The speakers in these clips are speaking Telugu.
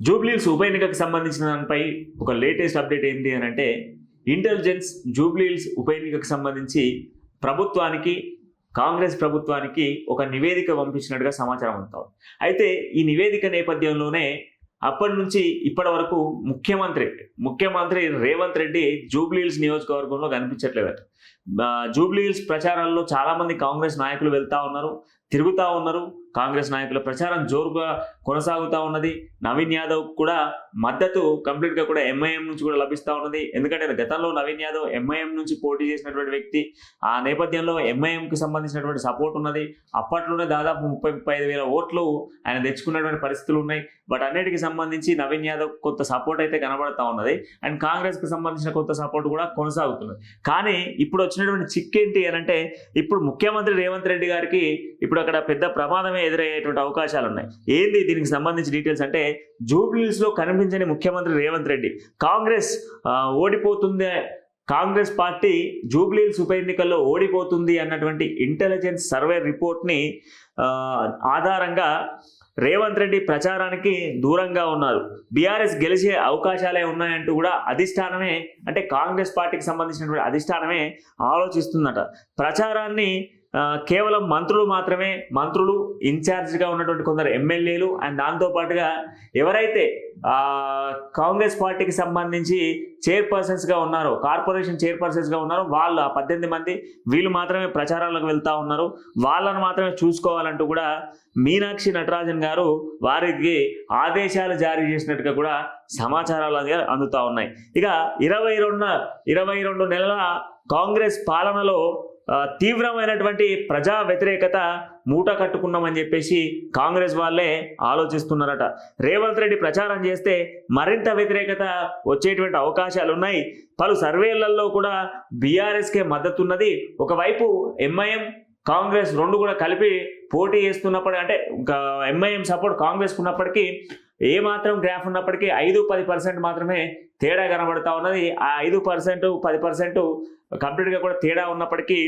జూబ్లీస్ ఉప ఎన్నికకు సంబంధించిన దానిపై ఒక లేటెస్ట్ అప్డేట్ ఏంటి అని అంటే ఇంటెలిజెన్స్ జూబ్లీస్ ఉప ఎన్నికకు సంబంధించి ప్రభుత్వానికి కాంగ్రెస్ ప్రభుత్వానికి ఒక నివేదిక పంపించినట్టుగా సమాచారం అందుతాం అయితే ఈ నివేదిక నేపథ్యంలోనే అప్పటి నుంచి ఇప్పటి వరకు ముఖ్యమంత్రి ముఖ్యమంత్రి రేవంత్ రెడ్డి జూబ్లీహిల్స్ నియోజకవర్గంలో కనిపించట్లేదట. జూబ్లీ హిల్స్ ప్రచారాల్లో చాలా మంది కాంగ్రెస్ నాయకులు వెళ్తా ఉన్నారు తిరుగుతూ ఉన్నారు. కాంగ్రెస్ నాయకుల ప్రచారం జోరుగా కొనసాగుతూ ఉన్నది. నవీన్ యాదవ్ కూడా మద్దతు కంప్లీట్గా కూడా ఎంఐఎం నుంచి కూడా లభిస్తూ ఉన్నది. ఎందుకంటే గతంలో నవీన్ యాదవ్ ఎంఐఎం నుంచి పోటీ చేసినటువంటి వ్యక్తి ఆ నేపథ్యంలో ఎంఐఎంకి సంబంధించినటువంటి సపోర్ట్ ఉన్నది. అప్పట్లోనే దాదాపు ముప్పై ముప్పై ఐదు వేల ఓట్లు ఆయన తెచ్చుకున్నటువంటి పరిస్థితులు ఉన్నాయి. బట్ అన్నిటికి సంబంధించి నవీన్ యాదవ్ కొంత సపోర్ట్ అయితే కనబడతా ఉన్నది. అండ్ కాంగ్రెస్కి సంబంధించిన కొంత సపోర్ట్ కూడా కొనసాగుతున్నది. కానీ ఇప్పుడు వచ్చినటువంటి చిక్కేంటి అని అంటే ఇప్పుడు ముఖ్యమంత్రి రేవంత్ రెడ్డి గారికి ఇప్పుడు అక్కడ పెద్ద ప్రమాదమే ఎదురయ్యేటువంటి అవకాశాలు ఉన్నాయి. ఏంది దీనికి సంబంధించి డీటెయిల్స్ అంటే జూబ్లీస్లో కనిపించని ముఖ్యమంత్రి రేవంత్ రెడ్డి. కాంగ్రెస్ ఓడిపోతుందే కాంగ్రెస్ పార్టీ జూబ్లీల్స్ ఉప ఎన్నికల్లో ఓడిపోతుంది అన్నటువంటి ఇంటెలిజెన్స్ సర్వే రిపోర్ట్ని ఆధారంగా రేవంత్ రెడ్డి ప్రచారానికి దూరంగా ఉన్నారు. బీఆర్ఎస్ గెలిచే అవకాశాలే ఉన్నాయంటూ కూడా అధిష్టానమే అంటే కాంగ్రెస్ పార్టీకి సంబంధించినటువంటి అధిష్టానమే ఆలోచిస్తుందట. ప్రచారాన్ని కేవలం మంత్రులు మాత్రమే మంత్రులు ఇన్ఛార్జ్గా ఉన్నటువంటి కొందరు ఎమ్మెల్యేలు అండ్ దాంతోపాటుగా ఎవరైతే కాంగ్రెస్ పార్టీకి సంబంధించి చైర్పర్సన్స్గా ఉన్నారో కార్పొరేషన్ చైర్పర్సన్స్గా ఉన్నారో వాళ్ళు ఆ పద్దెనిమిది మంది వీళ్ళు మాత్రమే ప్రచారాలకు వెళ్తూ ఉన్నారు. వాళ్ళను మాత్రమే చూసుకోవాలంటూ కూడా మీనాక్షి నటరాజన్ గారు వారికి ఆదేశాలు జారీ చేసినట్టుగా కూడా సమాచారాలు అందుతూ ఉన్నాయి. ఇక ఇరవై రెండు ఇరవై రెండు నెలల కాంగ్రెస్ పాలనలో తీవ్రమైనటువంటి ప్రజా వ్యతిరేకత మూట కట్టుకున్నామని చెప్పేసి కాంగ్రెస్ వాళ్ళే ఆలోచిస్తున్నారట. రేవంత్ రెడ్డి ప్రచారం చేస్తే మరింత వ్యతిరేకత వచ్చేటువంటి అవకాశాలు ఉన్నాయి పలు సర్వేలలో కూడా బీఆర్ఎస్కే మద్దతు ఉన్నది ఒకవైపు ఎంఐఎం కాంగ్రెస్ రెండు కూడా కలిపి పోటీ చేస్తున్నప్పుడు అంటే ఎంఐఎం సపోర్ట్ కాంగ్రెస్ ఉన్నప్పటికీ ఏ మాత్రం గ్రాఫ్ ఉన్నప్పటికీ ఐదు పది పర్సెంట్ మాత్రమే తేడా కనబడతా ఉన్నది. ఆ ఐదు పర్సెంట్ పది పర్సెంట్ కంప్లీట్గా కూడా తేడా ఉన్నప్పటికీ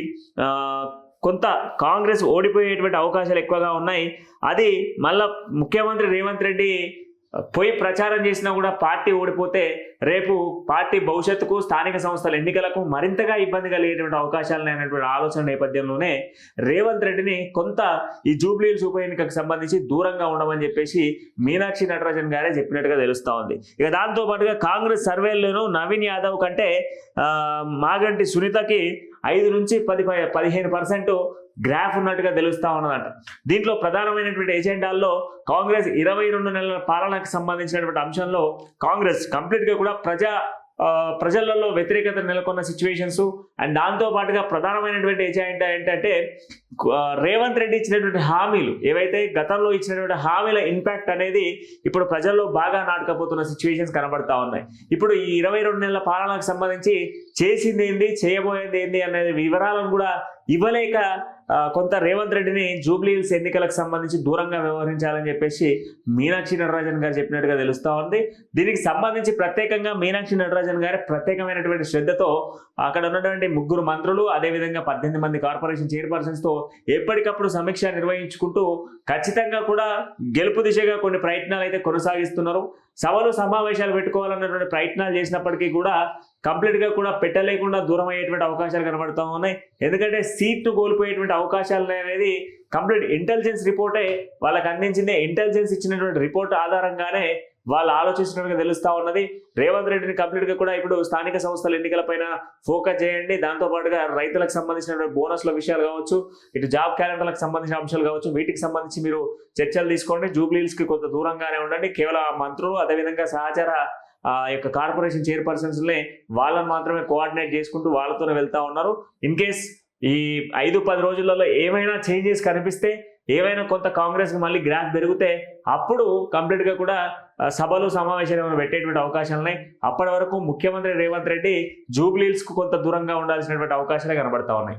కొంత కాంగ్రెస్ ఓడిపోయేటువంటి అవకాశాలు ఎక్కువగా ఉన్నాయి. అది మళ్ళా ముఖ్యమంత్రి రేవంత్ రెడ్డి పోయి ప్రచారం చేసినా కూడా పార్టీ ఓడిపోతే రేపు పార్టీ భవిష్యత్తుకు స్థానిక సంస్థల ఎన్నికలకు మరింతగా ఇబ్బంది కలిగేటువంటి అవకాశాలు అనేటువంటి ఆలోచన నేపథ్యంలోనే రేవంత్ రెడ్డిని కొంత ఈ జూబ్లీహిల్స్ ఉప ఎన్నికకు సంబంధించి దూరంగా ఉండమని చెప్పేసి మీనాక్షి నటరాజన్ గారే చెప్పినట్టుగా తెలుస్తా ఉంది. ఇక దాంతో పాటుగా కాంగ్రెస్ సర్వేల్లోనూ నవీన్ యాదవ్ కంటే మాగంటి సునీతకి ఐదు నుంచి పది పదిహేను పర్సెంట్ గ్రాఫ్ ఉన్నట్టుగా తెలుస్తా ఉన్నదంట. దీంట్లో ప్రధానమైనటువంటి ఎజెండాల్లో కాంగ్రెస్ ఇరవై రెండు నెలల పాలనకు సంబంధించినటువంటి అంశంలో కాంగ్రెస్ కంప్లీట్గా కూడా ప్రజా ప్రజలలో వ్యతిరేకత నెలకొన్న సిచ్యువేషన్స్ అండ్ దాంతో పాటుగా ప్రధానమైనటువంటి ఎజెండా ఏంటంటే రేవంత్ రెడ్డి ఇచ్చినటువంటి హామీలు ఏవైతే గతంలో ఇచ్చినటువంటి హామీల ఇంపాక్ట్ అనేది ఇప్పుడు ప్రజల్లో బాగా నాటకపోతున్న సిచ్యువేషన్స్ కనబడతా ఉన్నాయి. ఇప్పుడు ఈ ఇరవై రెండు నెలల పాలనకు సంబంధించి చేసింది ఏంది చేయబోయేది ఏంది అనే వివరాలను కూడా ఇవ్వలేక కొంత రేవంత్ రెడ్డిని జూబ్లీహిల్స్ ఎన్నికలకు సంబంధించి దూరంగా వ్యవహరించాలని చెప్పేసి మీనాక్షి నటరాజన్ గారు చెప్పినట్టుగా తెలుస్తూ ఉంది. దీనికి సంబంధించి ప్రత్యేకంగా మీనాక్షి నటరాజన్ గారి ప్రత్యేకమైనటువంటి శ్రద్ధతో అక్కడ ఉన్నటువంటి ముగ్గురు మంత్రులు అదేవిధంగా పద్దెనిమిది మంది కార్పొరేషన్ చైర్పర్సన్స్తో ఎప్పటికప్పుడు సమీక్ష నిర్వహించుకుంటూ ఖచ్చితంగా కూడా గెలుపు దిశగా కొన్ని ప్రయత్నాలు అయితే కొనసాగిస్తున్నారు. సభలు సమావేశాలు పెట్టుకోవాలన్నటువంటి ప్రయత్నాలు చేసినప్పటికీ కూడా కంప్లీట్గా కూడా పెట్టలేకుండా దూరం అయ్యేటువంటి అవకాశాలు కనబడుతూ ఉన్నాయి. ఎందుకంటే సీట్ను కోల్పోయేటువంటి అవకాశాలు అనేది కంప్లీట్ ఇంటెలిజెన్స్ రిపోర్టే వాళ్ళకి అందించింది. ఇంటెలిజెన్స్ ఇచ్చినటువంటి రిపోర్ట్ ఆధారంగానే వాళ్ళు ఆలోచిస్తున్నట్టుగా తెలుస్తూ ఉన్నది. రేవంత్ రెడ్డిని కంప్లీట్గా కూడా ఇప్పుడు స్థానిక సంస్థల ఎన్నికలపైన ఫోకస్ చేయండి. దాంతో పాటుగా రైతులకు సంబంధించినటువంటి బోనస్ల విషయాలు కావచ్చు ఇటు జాబ్ క్యాలెండర్లకు సంబంధించిన అంశాలు కావచ్చు వీటికి సంబంధించి మీరు చర్చలు తీసుకోండి. జూబ్లీహిల్స్కి కొంత దూరంగానే ఉండండి. కేవలం మంత్రులు అదేవిధంగా సహచార ఆ యొక్క కార్పొరేషన్ చైర్పర్సన్స్లే వాళ్ళని మాత్రమే కోఆర్డినేట్ చేసుకుంటూ వాళ్ళతోనే వెళ్తా ఉన్నారు. ఇన్ కేస్ ఈ ఐదు పది రోజులలో ఏమైనా చేంజెస్ కనిపిస్తే ఏమైనా కొంత కాంగ్రెస్కి మళ్ళీ గ్రాఫ్ పెరిగితే అప్పుడు కంప్లీట్గా కూడా సభలు సమావేశాలు ఏమైనా పెట్టేటువంటి అవకాశాలు ఉన్నాయి. అప్పటి వరకు ముఖ్యమంత్రి రేవంత్ రెడ్డి జూబ్లీల్స్కు కొంత దూరంగా ఉండాల్సినటువంటి అవకాశాలే కనబడతా ఉన్నాయి.